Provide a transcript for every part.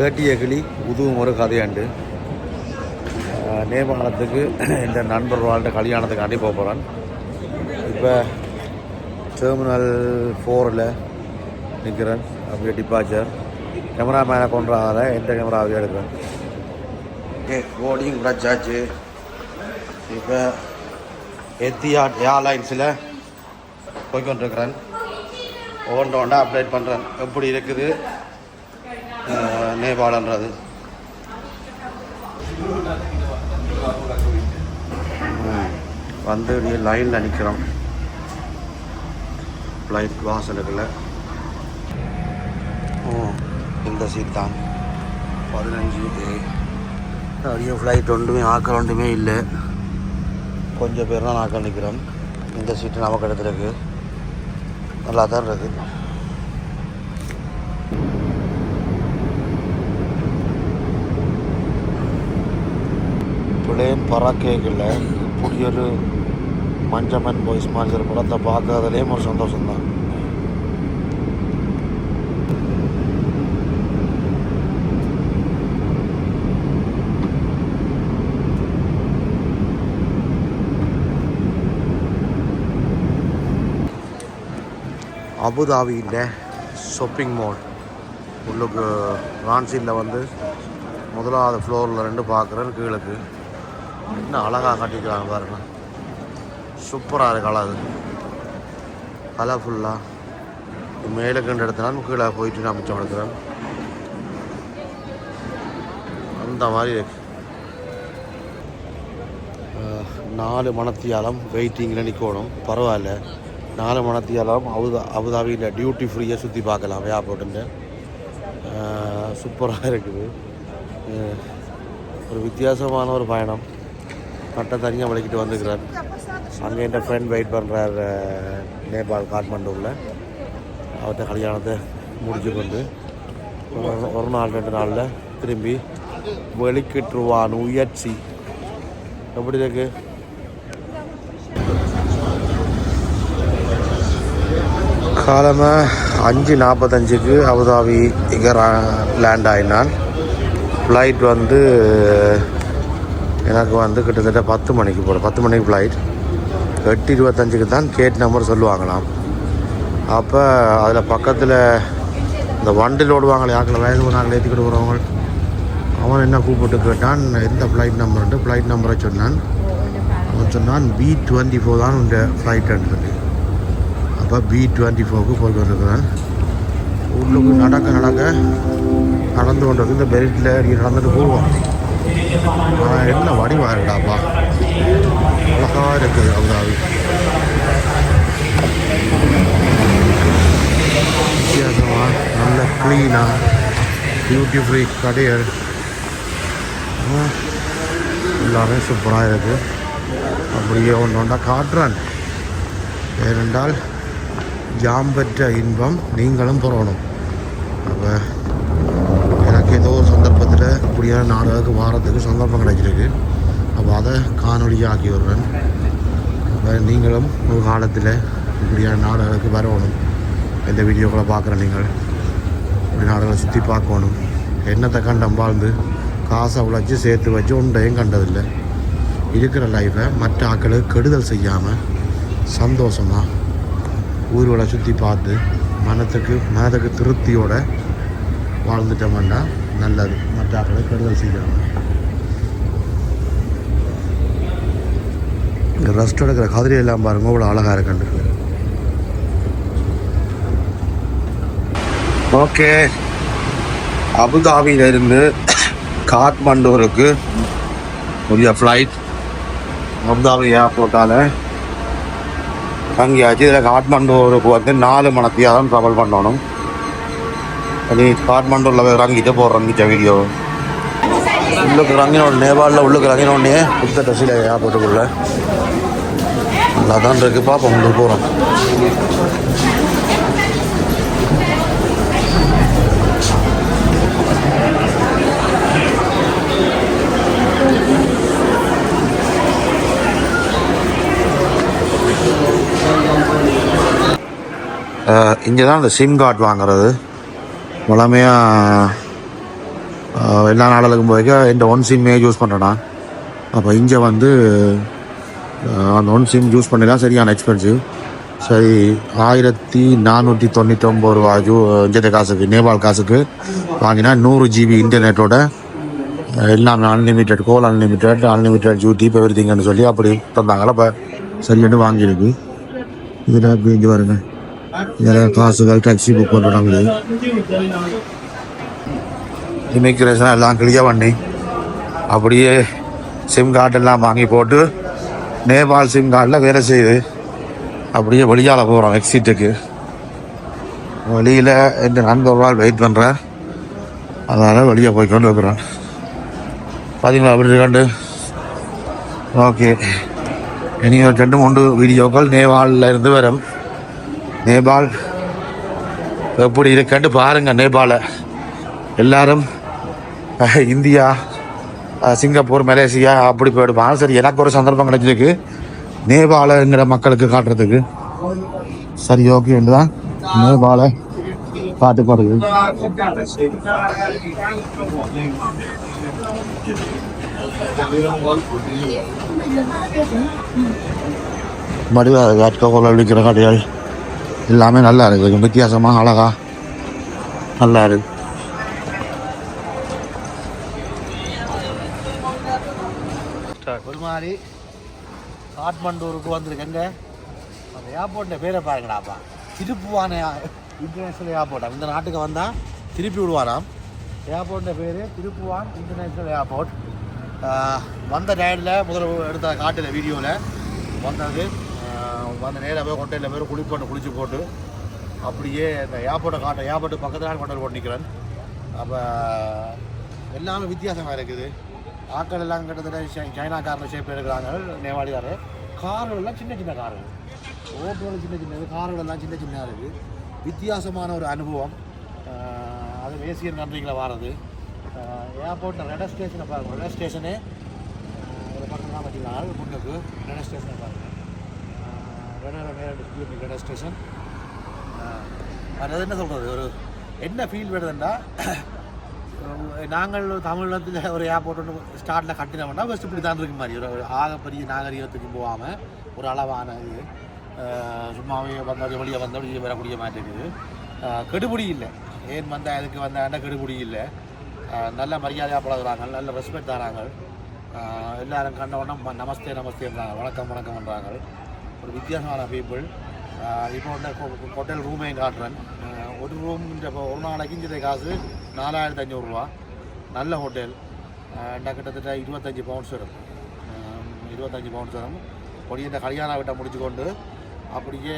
கேட்டிய கிளி உதுவும் ஒரு கதையாண்டு. நேபாளத்துக்கு இந்த நண்பர் வாழ்ந்த கல்யாணத்துக்கு அனுப்பி போகிறேன் இப்போ டெர்மினல் ஃபோரில் நிற்கிறேன் அப்படியே டிபார்ச்சர் கேமராமேனை கொண்டாட எந்த கேமராவையும் எடுக்கிறேன் ஓகே போர்டிங் கிடச்சாச்சு இப்போ எத்தியாட் ஏர்லைன்ஸில் போய்கொண்டிருக்கிறேன் ஒவ்வொன்று ஒன்றா அப்டேட் பண்ணுறேன் எப்படி இருக்குது? நேபாளன்றது வந்து நீ லைனில் நிற்கிறோம் ஃப்ளைட் வாசலுக்குள்ள ஓ இந்த சீட் தான். பதினஞ்சு ஏ நிறைய ஃப்ளைட் ஒன்றுமே ஆக்கள் ஒன்றுமே இல்லை. கொஞ்சம் பேர் தான் ஆக்கள் நிற்கிறோம் இந்த சீட்டு நமக்கு எடுத்துருக்கு. நல்லா தான் இருக்குது பிளேன் பறக்கேக்கல இப்படி ஒரு மஞ்சமன் பாய்ஸ் மாதிரி ஒரு படத்தை பார்க்கறதுலேயும் ஒரு சந்தோஷம்தான். அபுதாபியில் ஷாப்பிங் மால் உள்ளுக்கு ரான்சியில் வந்து முதலாவது ஃப்ளோரில் ரெண்டு பார்க்குறேன் கீழக்கு. என்ன அழகாக கட்டிக்கிறாங்க பாருங்க. சூப்பராக இருக்கு அழகு கலர்ஃபுல்லாக மேலே கண்டு எடுத்தனாலும் கீழே போயிட்டு நான் மிச்சம் எடுக்கிறேன். அந்த மாதிரி இருக்கு. நாலு மணத்தியாலம் வெயிட்டிங்கில் நிற்கணும் பரவாயில்ல. நாலு மணத்தியாலம் அபுதா அபுதாபியில் டியூட்டி ஃப்ரீயாக சுற்றி பார்க்கலாம். ஏர்போர்ட்டுன்னு சூப்பராக இருக்குது. ஒரு வித்தியாசமான ஒரு பயணம். பட்டை தனியாக வலிக்கிட்டு வந்துக்கிறார் அங்கே என் ஃப்ரெண்ட் வெயிட் பண்ணுறார் நேபாள் காட்மண்டூவில் அவர்கிட்ட கல்யாணத்தை முடிச்சு கொண்டு ஒரு- ஒரு நாள் ரெண்டு நாளில் திரும்பி வெளிக்கிட்டுருவான் உயர்ச்சி எப்படி இருக்கு? காலமாக அஞ்சு நாற்பத்தஞ்சுக்கு அபுதாபி இங்கே லேண்ட் ஆகினான் ஃப்ளைட் வந்து எனக்கு வந்து கிட்டத்தட்ட பத்து மணிக்கு போகிற பத்து மணிக்கு ஃப்ளைட் எட்டு இருபத்தஞ்சுக்கு தான் கேட் நம்பர் சொல்லுவாங்களாம். அப்போ அதில் பக்கத்தில் இந்த வண்டில் ஓடுவாங்களே ஆக்கில் வயது நாங்கள் ஏற்றிக்கிட்டு போகிறவங்க அவன் என்ன கூப்பிட்டு கேட்டான் எந்த ஃப்ளைட் நம்பர்ன்ட்டு ஃப்ளைட் நம்பரை சொன்னான். அவன் சொன்னான் பி டுவெண்ட்டி ஃபோர் தான் உங்கள் ஃப்ளைட்டுன்னு சொல்லி. அப்போ பி டுவெண்ட்டி ஃபோருக்கு போய் கொண்டிருக்கிறேன். உள்ளுக்கு நடக்க நடக்க நடந்து கொண்டிருக்கு இந்த பெல்ட்டில் நடந்துட்டு போவோம் ஆனால் என்ன வடிவா இருடாப்பா அழகாக இருக்குது அபுதாபி. வித்தியாசமாக நல்ல க்ளீனாக பியூட்டி ஃப்ரீ கடையர். எல்லாமே சூப்பராக இருக்குது அப்படியே ஒன்று ஒன்றா காட்டுறான். ஏனென்றால் ஜாம்பற்ற இன்பம் நீங்களும் புறணும். அப்போ எனக்கு ஏதோ ஒரு சந்தர்ப்பத்தில் இப்படியான நாடகத்துக்கு வாரத்துக்கு சந்தர்ப்பம் கிடைச்சிருக்கு. அப்போ அதை காணொலியாக ஆக்கி விடுறேன் அப்போ நீங்களும் ஒரு காலத்தில் இப்படியான நாடகத்துக்கு வரணும். இந்த வீடியோக்களை பார்க்குற நீங்கள். இப்படி நாடகங்களை சுற்றி பார்க்கணும். என்னத்தை கண்டம் வாழ்ந்து காசை உழைச்சி சேர்த்து வச்சு ஒன்றையும் கண்டதில்லை. இருக்கிற லைஃப்பை மற்ற ஆக்களுக்கு கெடுதல் செய்யாமல் சந்தோஷமாக ஊர்வலை சுற்றி பார்த்து மனத்துக்கு மனதுக்கு திருப்தியோடு வாழ்ந்துட்டோம்னா நல்லது மற்ற கெடுதல் செய்யலாம் இந்த ரெஸ்ட் எடுக்கிற கதிரி எல்லாம் பாருங்க இவ்வளோ அழகாக இருக்குண்டு ஓகே அபுதாபியிலிருந்து காட்மண்டூருக்கு உரிய ஃப்ளைட் அபுதாபி ஏர்போர்ட்டால் தங்கியாச்சு இதில் காட்மண்டூருக்கு வந்து நாலு மணத்தியாக தான் ட்ராவல் பண்ணணும் அது காட்மண்டூரில் போய் இறங்கிட்டு போடுறோம் மிச்ச வீடியோ உள்ளுக்கு இறங்கினோட நேபாளில் உள்ளுக்கு இறங்கினோடனே புத்த டசில ஏர்போர்ட்டுக்குள்ள நல்லா தான் இருக்குது பார்ப்போம் உங்களுக்கு போகிறோம் இங்கே தான் இந்த சிம் கார்டு வாங்குறது. வளமையாக எல்லா நாடுகளுக்கும் போய்க்க இந்த ஒன் சிம்மே யூஸ் பண்ணுறேன்னா அப்போ இங்கே வந்து அந்த ஒன் சிம் யூஸ் தான் சரியான எக்ஸ்பென்சிவ் சரி ஆயிரத்தி நானூற்றி தொண்ணூற்றி ஒம்பது ரூபா ஜூ இந்திய காசுக்கு நேபாள் காசுக்கு வாங்கினா நூறு ஜிபி இன்டர்நெட்டோட எல்லாமே unlimited call unlimited unlimited YouTube every திங்னு சொல்லி அப்படி தந்தாங்களா இப்போ சரின்னு வாங்கியிருக்கு. இதில் அப்படி இங்கே வருங்க இதில் காசுகள் டாக்ஸி புக் பண்ணுறாங்க இமிக்ரேஷன் எல்லாம் கிளியர் பண்ணி அப்படியே சிம் கார்டெல்லாம் வாங்கி போட்டு நேபாள் சிம் கார்டில் வேலை செய்யுது அப்படியே வெளியால் போகிறோம் எக்ஸிட்டுக்கு வெளியில் என் நண்பர் வெயிட் பண்ணுறேன் அதனால் வெளியே போய் கொண்டு இருக்கிறேன் பார்த்தீங்களா அப்படி இருக்காண்டு ஓகே இனி ஒரு ரெண்டு மூன்று வீடியோக்கள் நேபாளில் இருந்து வரும் நேபாள். எப்படி இருக்கண்டு பாருங்கள் நேபாளை. எல்லாரும் இந்தியா சிங்கப்பூர் மலேசியா அப்படி போயிடுவாங்க சரி எனக்கு ஒரு சந்தர்ப்பம் கிடைச்சிருக்கு. நேபாளங்கிற மக்களுக்கு காட்டுறதுக்கு. சரி ஓகே தான் நேபாள காட்டு பாருங்க மடிவாக காட்டுக்கோல விழிக்கிற கடைகள் எல்லாமே நல்லா இருக்கு கொஞ்சம் வித்தியாசமா அழகா. நல்லா இருக்கு ஒரு மாதிரி காட்மண்டூருக்கு வந்திருக்கேங்க. அந்த ஏர்போர்ட்டில் பேரை பாருங்கடாப்பா. திருப்புவான இன்டர்நேஷ்னல் ஏர்போர்ட் இந்த நாட்டுக்கு வந்தால் திருப்பி விடுவாராம். ஏர்போர்ட்டில் பேர் திருப்புவான் இன்டர்நேஷ்னல் ஏர்போர்ட் வந்த டயர்டில் முதல்ல எடுத்த காட்டில் வீடியோவில் வந்தது. வந்து நேராக போய் கொட்டையில் போய் குளிப்பண்ணு குளிச்சு போட்டு அப்படியே இந்த ஏர்போர்ட்டை காட்ட ஏர்போர்ட்டு பக்கத்தில் கொண்டு போட்டு நிற்கிறேன் அப்போ எல்லாமே வித்தியாசமாக இருக்குது. ஆட்கள் எல்லாம் கிட்டத்தட்ட சைனா சைனாக்காரன் ஷேப் எடுக்கிறாங்க நேபாளிக்காரர் கார்கள் எல்லாம் சின்ன சின்ன கார்கள். ஓட்டுகள் சின்ன சின்னது கார்கள் சின்ன சின்ன இருக்குது வித்தியாசமான ஒரு அனுபவம். அது ஏசியன் கண்ட்ரிகளை வாரது. ஏர்போர்ட்டில் ரெட ஸ்டேஷனை பாருங்க ரெட ஸ்டேஷனே ஒரு பக்கம் தான் பார்த்தீங்கன்னா முன்னுக்கு ரெட ஸ்டேஷனை பாருங்க ரெட ரெட கடை ஸ்டேஷன் அது என்ன சொல்கிறது ஒரு என்ன ஃபீல் வருதுன்னா நாங்கள் தமிழகத்தில் ஒரு ஏர்போர்ட் ஒன்று ஸ்டார்ட்டில் கட்டினோம்னா ஃபஸ்ட் இப்படி தான் இருக்கு மாதிரி. ஒரு ஆகப்பெரிய நாகரிகத்துக்கு போகாமல் ஒரு அளவான இது. சும்மாவே வந்த வழியாக வந்த வெளியே வரக்கூடிய மாதிரி இருக்குது. கெடுபிடி இல்லை. ஏன் வந்த அதுக்கு வந்தாண்டா கெடுபிடி இல்லை. நல்ல மரியாதையாக பழகுறாங்க நல்ல ரெஸ்பெக்ட் தராங்க. எல்லாரும் கண்ட உடனே நமஸ்தே நமஸ்தேன்றாங்க. வணக்கம் வணக்கம் பண்ணுறாங்க ஒரு வித்தியாசமான பீப்புள் இப்போ வந்து ஹோட்டல் ரூமையும் காட்டுறேன். ஒரு ரூம் இப்போ ஒரு நாளைக்கு இந்த காசு நாலாயிரத்து அஞ்சூறுரூவா நல்ல ஹோட்டல் அஹ் கிட்டத்தட்ட இருபத்தஞ்சி பவுண்ட்ஸ் வரும். இருபத்தஞ்சி பவுண்ட்ஸ் வரும். பொடி இந்த கல்யாண வீட்டை முடிச்சுக்கொண்டு அப்படியே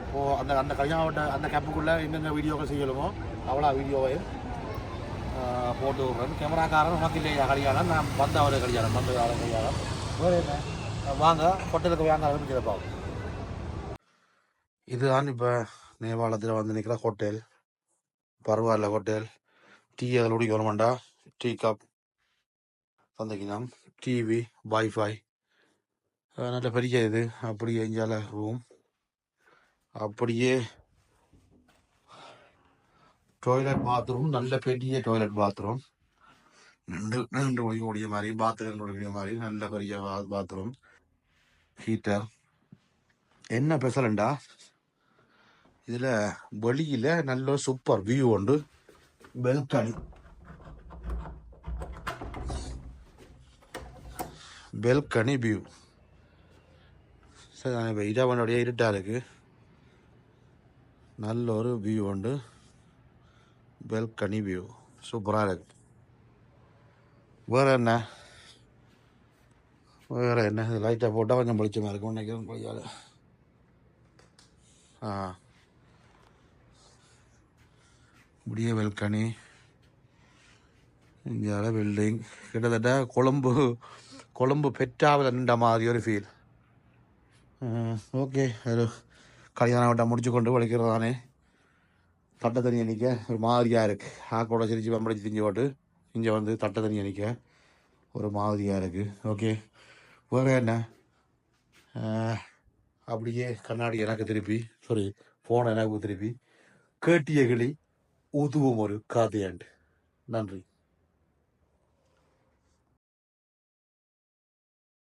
இப்போது அந்த அந்த கல்யாண வீட்டை அந்த கேப்புக்குள்ளே என்னென்ன வீடியோக்கள் செய்யலுமோ அவ்வளோ வீடியோவையும் போட்டு விடுறேன். கேமராக்காரன் உனக்கு இல்லையா கல்யாணம்? நான் வந்த அவரு கல்யாணம் வந்த அவரு கல்யாணம். வேறு என்ன? வாங்க ஹோட்டலுக்கு வாங்க ஆரம்பிச்சதை பார்ப்போம். இதுதான் இப்போ நேபாளத்தில் வந்து நிற்கிற ஹோட்டல். பரவாயில்ல ஹோட்டல். டீ அதில் குடிக்க வரமாண்டா டீ கப் தந்திக்கலாம் டிவி வைஃபை நல்ல பெரிய இது. அப்படியே இஞ்சால ரூம். அப்படியே டாய்லெட் பாத்ரூம் நல்ல பெரிய டாய்லெட் பாத்ரூம் நின்று நின்று ஒழிக்கக்கூடிய மாதிரி பாத்ரூம் ஒழிக்கக்கூடிய மாதிரி நல்ல பெரிய பாத்ரூம் ஹீட்டர் என்ன ஸ்பெஷலுண்டா இதில் வெளியில் நல்ல சூப்பர் வியூ உண்டு. பெல்கனி பெல்கனி வியூ சரி இப்போ இடவனுடைய இருட்டாக இருக்குது நல்ல ஒரு வியூ உண்டு. பெல்கனி வியூ சூப்பராக இருக்கு. வேறு என்ன? வேறு என்ன? இது லைட்டாக போட்டால் கொஞ்சம் வெளிச்சமாக இருக்கும் நினைக்கிறேன் கொய்யால் ஆ. முடிய வெல்கனி இந்தியாவில் பில்டிங் கிட்டத்தட்ட கொழம்பு கொழம்பு பெற்றாவில் நின்ற மாதிரி ஒரு ஃபீல் ஓகே ஒரு கல்யாணம் வட்டம் முடிச்சு கொண்டு வலிக்கிறதானே தட்டை தண்ணி அணிக்க ஒரு மாதிரியாக இருக்குது ஆக்கோட சிரிச்சு பம்படிச்சு திஞ்சு போட்டு இங்கே வந்து தட்டை தண்ணி அணிக்க ஒரு மாதிரியாக இருக்குது ஓகே வேறு என்ன? அப்படியே கண்ணாடி எனக்கு திருப்பி சாரி ஃபோனை எனக்கு திருப்பி கேட்டிய கிளி உதுவும் ஒரு காதையாண்டு. நன்றி.